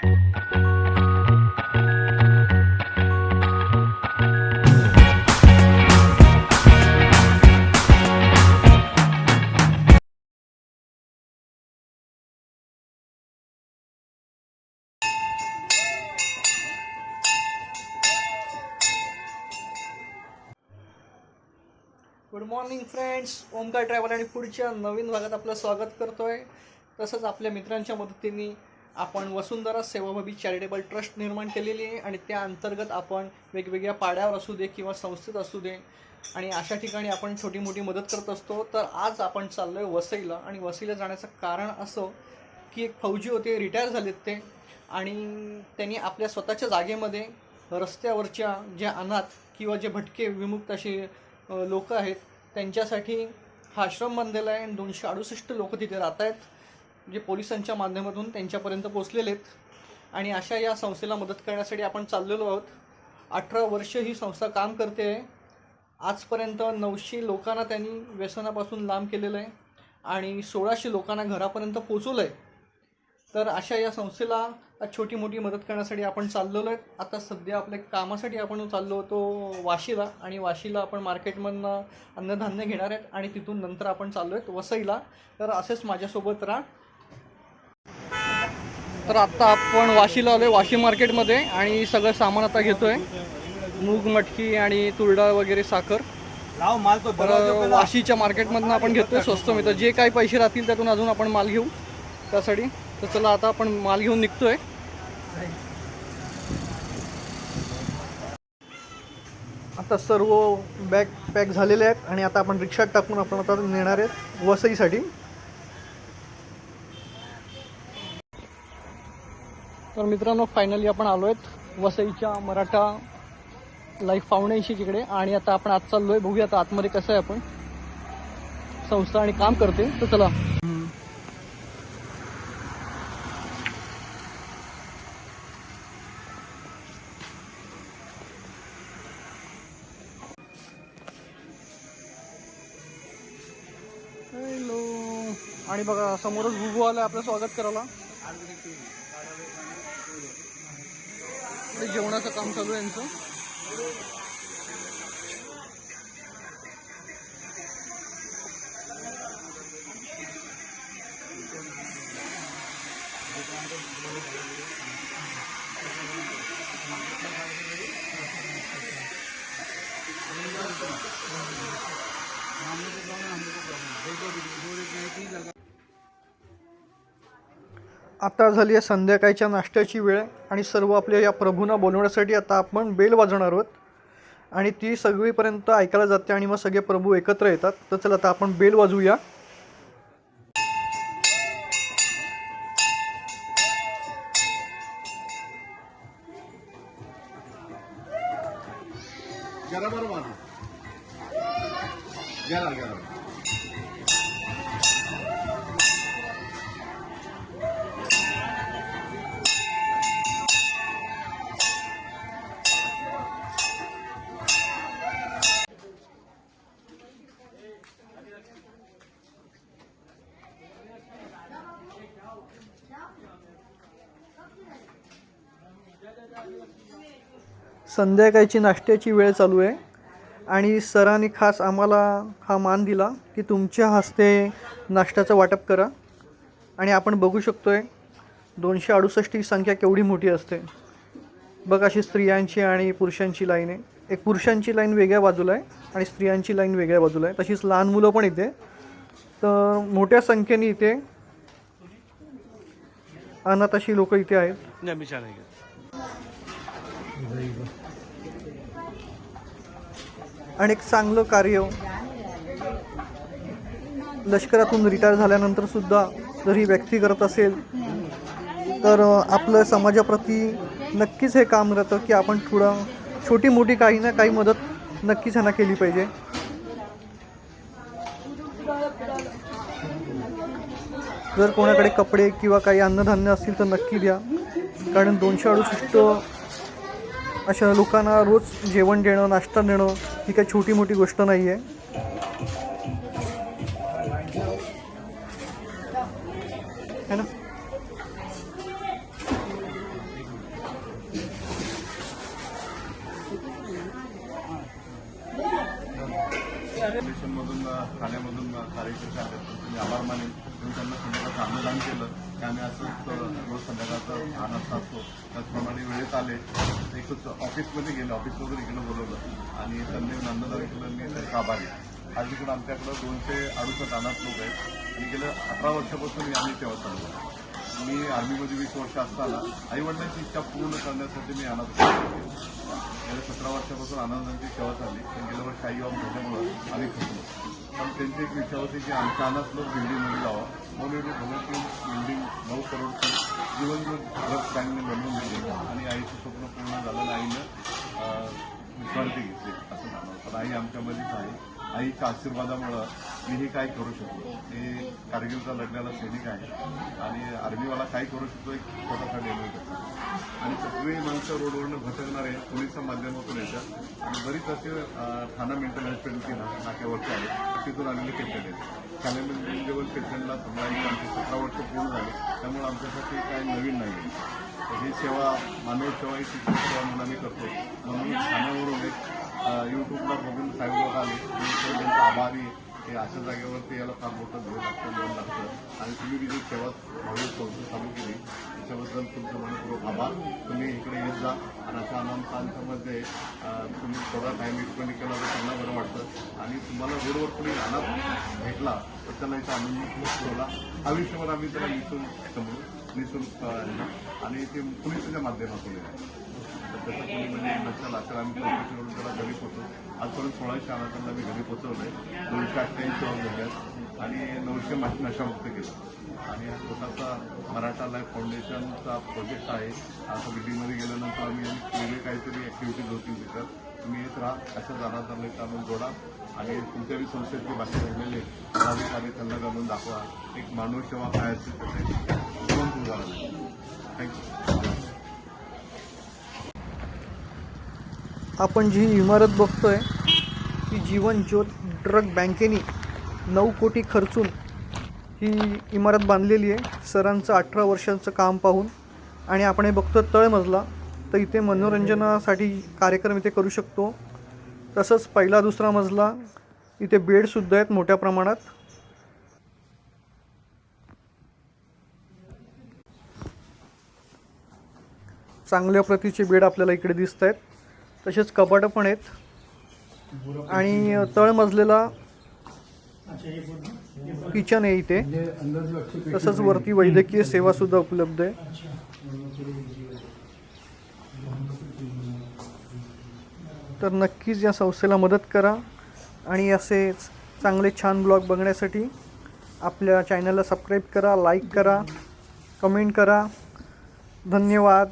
Good morning friends Omkar travel आणि पुढच्या नवीन भागात आपलं स्वागत करतोय. तसंच आपल्या मित्रांच्या मदतीने आपण वसुंधरा सेवाभावी चॅरिटेबल ट्रस्ट निर्माण केलेली आहे आणि त्या अंतर्गत आपण वेगवेगळ्या पाड्यावर असू दे किंवा संस्थेत असू दे आणि अशा ठिकाणी आपण छोटी मोठी मदत करत असतो तर आज आपण चाललो आहे वसईला. आणि वसईला जाण्याचं कारण असं की एक फौजी होते रिटायर झालेत ते. आणि त्यांनी आपल्या स्वतःच्या जागेमध्ये रस्त्यावरच्या जे अनाथ किंवा जे भटके विमुक्त असे लोक आहेत त्यांच्यासाठी हा आश्रम बांधलेला आहे आणि दोनशे अडुसष्ट लोक तिथे राहत आहेत जे पोलिसांच्या माध्यमातून त्यांच्यापर्यंत पोचलेले आहेत. आणि अशा या संस्थेला मदत करण्यासाठी आपण चाललेलो आहोत. अठरा वर्ष ही संस्था काम करते आहे. आजपर्यंत नऊशे लोकांना त्यांनी व्यसनापासून लांब केलेलं आहे. आणि सोळाशे लोकांना घरापर्यंत पोचवलं आहे तर अशा या संस्थेला छोटी मोठी मदत करण्यासाठी आपण चाललेलो आहे आता सध्या आपल्या कामासाठी आपण चाललो होतो वाशीला. आणि वाशीला आपण मार्केटमधनं अन्नधान्य घेणार आहेत. आणि तिथून नंतर आपण चाललो आहेत वसईला. तर असेच माझ्यासोबत राहा तर आत्ता आपण वाशीला आलो आहे वाशी मार्केटमध्ये आणि सगळं सामान आता घेतो आहे मूग मटकी आणि तुरडाळ वगैरे साखर. लाव माल तो तर वाशीच्या मार्केटमधनं आपण घेतोय स्वस्त मिळतं. जे काही पैसे राहतील त्यातून अजून आपण माल घेऊ. त्यासाठी. तर चला आता आपण माल घेऊन निघतोय. आता सर्व बॅग पॅक झालेले आहेत आणि आता आपण रिक्षात टाकून आपण आता नेणार आहेत वसईसाठी. तर मित्रांनो फायनली आपण आलो आहेत वसईच्या मराठा लाईफ फाउंडेशनच्या तिकडे आणि आता आपण आज चाललोय बघूया आता आतमध्ये कसं आहे आपण. संस्था आणि काम करते. तर चला. हॅलो आणि बघा समोरच भुगू आला आपलं स्वागत करायला. जेवणाचं काम चालू आहे यांचं? आता झाली आहे संध्याकाळच्या नाश्त्याची वेळ आणि सर्व आपल्या या प्रभूंना बोलवण्यासाठी आता आपण बेल वाजवणार आहोत. आणि ती सगळीपर्यंत ऐकायला जाते आणि मग सगळे प्रभू एकत्र येतात. तर चला आता आपण बेल वाजवूया. जरा बरं संध्याकाळची नाश्त्याची वेळ चालू आहे. आणि सरांनी खास आम्हाला हा मान दिला की तुमच्या हस्ते नाश्त्याचं वाटप करा. आणि आपण बघू शकतो आहे दोनशे अडुसष्ट ही संख्या केवढी मोठी असते. बघ अशी स्त्रियांची आणि पुरुषांची लाईन आहे. एक पुरुषांची लाईन वेगळ्या बाजूला आहे आणि स्त्रियांची लाईन वेगळ्या बाजूला आहे. तशीच लहान मुलं पण इथे. तर मोठ्या संख्येने इथे अनाथ अशी लोक इथे आहेत. नाही मी छान आहे. आणि एक चांगलं कार्य. लष्करातून रिटायर झाल्यानंतर सुद्धा जर ही व्यक्ती करत असेल तर आपलं समाजाप्रती नक्कीच हे काम राहतं की आपण थोडं छोटी मोठी काही ना काही मदत नक्कीच ह्यांना केली पाहिजे. जर कोणाकडे कपडे किंवा काही अन्नधान्य असतील तर नक्की द्या. कारण दोनशे अडुसष्ट अशा लोकांना रोज जेवण देणं नाश्ता देणं ही काही छोटी मोठी गोष्ट नाही आहे ठाण्यामधून आभार त्यांना केलं. की आम्ही असंच रोज संध्याकाळचं हा असतो त्याचप्रमाणे वेळेत आले. ऑफिसमध्ये गेले ऑफिसमधून इकडे बोलवलं. आणि त्यांनी अन्नदान केलं मी आभारी आज देखील आमच्याकडं दोनशे अडुसष्ट अनाथ लोक आहेत. आणि गेल्या अठरा वर्षापासून मी आम्ही सेवा चालू आहे. मी आर्मीमध्ये वीस वर्ष असताना आईवडिलांची इच्छा पूर्ण करण्यासाठी मी अनाथ गेल्या सतरा वर्षापासून आनंदांची सेवा झाली पण गेल्या वर्षी आई बाबा झाल्यामुळं आम्ही खचलो पण त्यांची एक इच्छा होती की आमच्या अनाथ लोक बिल्डिंगमध्ये जावं. म्हणून एवढी भगवती बिल्डिंग नऊ करोडची जीवन बँकने बनवून दिली. आणि आईचं स्वप्न पूर्ण झालं आईनं विश्रांती घेतली असं झालं पण आई आमच्यामध्येच आहे. आईच्या आशीर्वादामुळं हे काय करू शकतो हे कारगिलचा लढण्याला सैनिक आहे. आणि आर्मीवाला काय करू शकतो एक छोटासा डेमो करतो आणि सगळी माणसं रोडवरनं भटकणारे पोलिसच्या माध्यमातून येतात. आणि बरीच असे ठाणा मेंटल हॉस्पिटलची नाक्यावरचे आहेत. तिथून आलेले पेशंट आहेत. कॅलेमेंट लेवल पेशंटला समजा आमचे सतरा वर्ष पूर्ण झाले. त्यामुळे आमच्यासाठी काय नवीन नाही आहे. ही सेवा मानवी सेवा ही शिक्षण सेवा म्हणून आम्ही करतो म्हणून ठाण्यावरून एक यूट्यूबला बघून साहेब लोक आले. त्यांचा आभारी आहे. हे अशा जागेवरती याला फार मोठं धोरण लागतं लोन लागतं. आणि तुम्ही जी सेवा भावी संस्था चालू केली. त्याच्याबद्दल तुमचं मनपूर्वक आभार. तुम्ही इकडे येत जा. आणि अशा अनामतांच्यामध्ये तुम्ही थोडा टाईम एक्सपेंड केला तर त्यांना बरं वाटतं. आणि तुम्हाला रोडवर तुम्ही अनाथ भेटला तर त्याला इथं आनंद ठेवला आयुष्यभर आम्ही त्याला इथून समजू निशुल्क आणि ते पोलिसाच्या माध्यमातून आहे. तर त्याचं कोणी म्हणजे नसेल असेल आम्ही चौकशी करून त्याला घरी पोचवू आजपर्यंत सोळाशे अनाथांना मी घरी पोचवलंय दोनशे अठ्ठ्याऐंशी ऑफ झाल्यात आणि नऊशे मा- नशामुक्त केलं. आणि हा छोटासा मराठा लाईफ फाउंडेशनचा प्रोजेक्ट आहे. आता बिल्डिंगमध्ये गेल्यानंतर आम्ही वेगळे काहीतरी ॲक्टिव्हिटीज होतील तिथं तुम्ही येत राहा. अशा जाणाऱ्यांना आणून जोडा. आणि तुमच्या बी संस्थेतले बाकी राहिलेले पदाधिकारी त्यांना घालून दाखवा. एक मानव सेवा काय असते थँक्यू आपण जी इमारत बघतोय ती जीवन ज्योत ड्रग बँकेने नऊ कोटी खर्चून ही इमारत बांधलेली आहे. सरांचं अठरा वर्षांचं काम पाहून. आणि आपण हे बघतो तळमजला तर इथे मनोरंजनासाठी कार्यक्रम इथे करू शकतो. तसंच पहिला दुसरा मजला इथे बेडसुद्धा आहेत मोठ्या प्रमाणात. चांगल्या प्रतीचे बेड आपल्याला इकडे दिसत आहेत तसेच कपाटं पण आहेत. आणि तळमजलेला किचन आहे इथे. तसंच वरती वैद्यकीय सेवा सुद्धा उपलब्ध आहे. तर नक्कीच या संस्थेला मदत करा आणि असेच चांगले छान ब्लॉग बघण्यासाठी आपल्या चॅनलला सबस्क्राईब करा लाईक करा कमेंट करा. धन्यवाद.